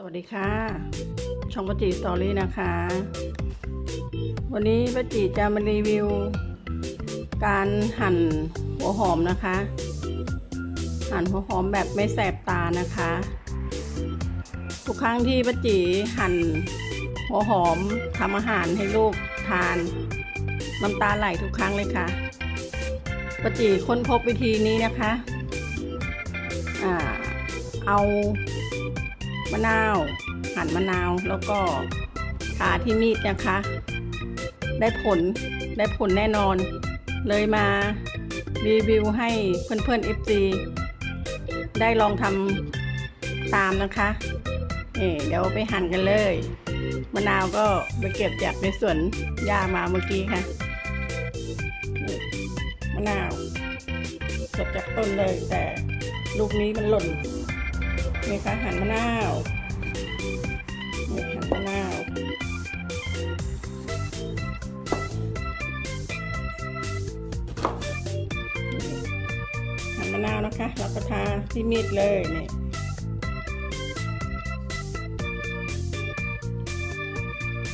สวัสดีค่ะ ช่องปจีสตอรี่นะคะ วันนี้ปจีจะมารีวิว การหั่นหัวหอมนะคะ หั่นหัวหอมแบบไม่แสบตานะคะ ทุกครั้งที่ปจีหั่นหัวหอมทำอาหารให้ลูกทานน้ำตาไหลทุกครั้งเลยค่ะปจีค้นพบวิธีนี้นะคะ อ่า เอา มะนาว หั่นมะนาวแล้วก็ทาที่มีดนะคะ ได้ผลได้ผลแน่นอน เลยมารีวิวให้เพื่อนๆ FC ได้ลองทำตามนะคะนี่เดี๋ยวไปหั่นกันเลยมะนาวก็ไปเก็บจากในสวนหญ้ามาเมื่อกี้ค่ะมะนาวสดจากต้นเลยแต่ลูกนี้มันหล่น นี่ค่ะหั่นมะนาวนี่หั่นมะนาวหั่นมะนาวนะคะ แล้วก็ทาที่มีดเลยนี่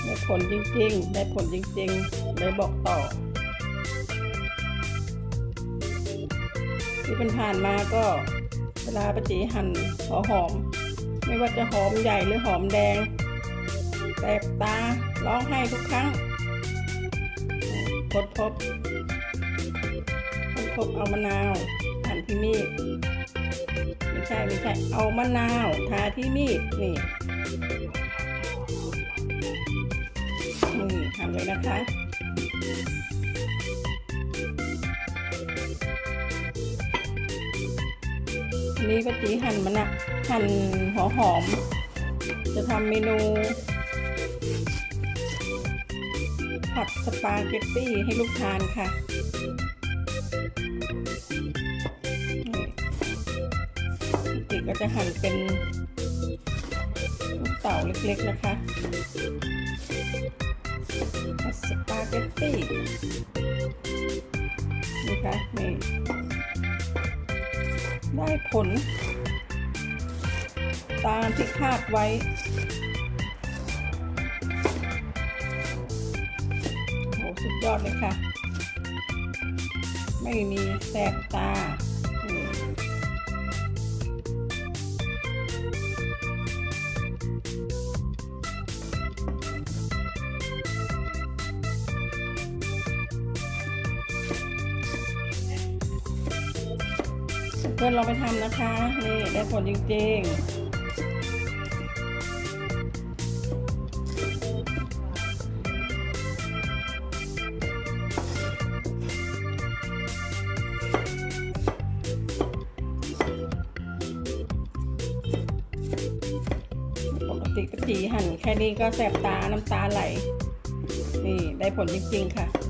ได้ผลจริงๆ ได้ผลจริงๆ เลยบอกต่อ ที่เป็นผ่านมาก็ เวลาปจีหั่นหัวหอม ไม่ว่าจะหอมใหญ่หรือหอมแดงแสบตาร้องไห้ทุกครั้งคนพบค้นพบเอามะนาวหั่นที่มีดไม่ใช่ไม่ใช่เอามะนาวทาที่มีดนี่นี่ทำเลยนะคะ นนี้ป้าจีหั่นมันอะหั่นหัวหอม จะทำเมนู ผัดสปาเกตตี้ให้ลูกทานค่ะนี่ป้าจีก็จะหั่นเป็นลูกเต่าเล็กๆนะคะผัดสปาเกตตี้นี่ค่ะนี่ ได้ผล ตามที่คาดไว้ โห สุดยอดเลยค่ะ ไม่มีแสบตา พื่อนลองไปทำนะคะ นี่ได้ผลจริงๆ ปกติกะทิหั่นแค่นี้ก็แสบตาน้ำตาไหล นี่ได้ผลจริงๆค่ะ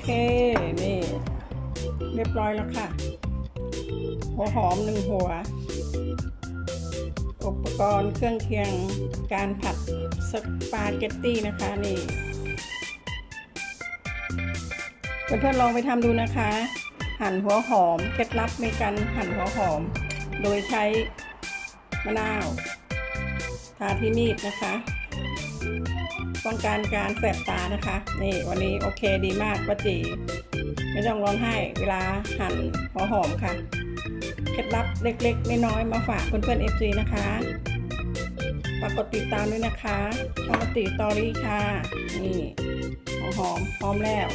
เค นี่ เรียบร้อยแล้วค่ะ หัวหอมหนึ่งหัว อุปกรณ์เครื่องเคียงการผัดสปาเกตตี้นะคะนี่เพื่อนๆลองไปทำดูนะคะ หั่นหัวหอมเคล็ดลับในการหั่นหัวหอม โดยใช้มะนาว ทาที่มีดนะคะ ป้องกันการแสบตานะคะ นี่วันนี้โอเคดีมากป้าจีไม่ต้องร้องไห้เวลาหั่นหัวหอมค่ะ เคล็ดลับเล็กๆน้อยๆมาฝากเพื่อนๆ FC นะคะฝากกดติดตามด้วยนะคะช่องติตอรี่ค่ะ นี่หัวหอมพร้อมแล้ว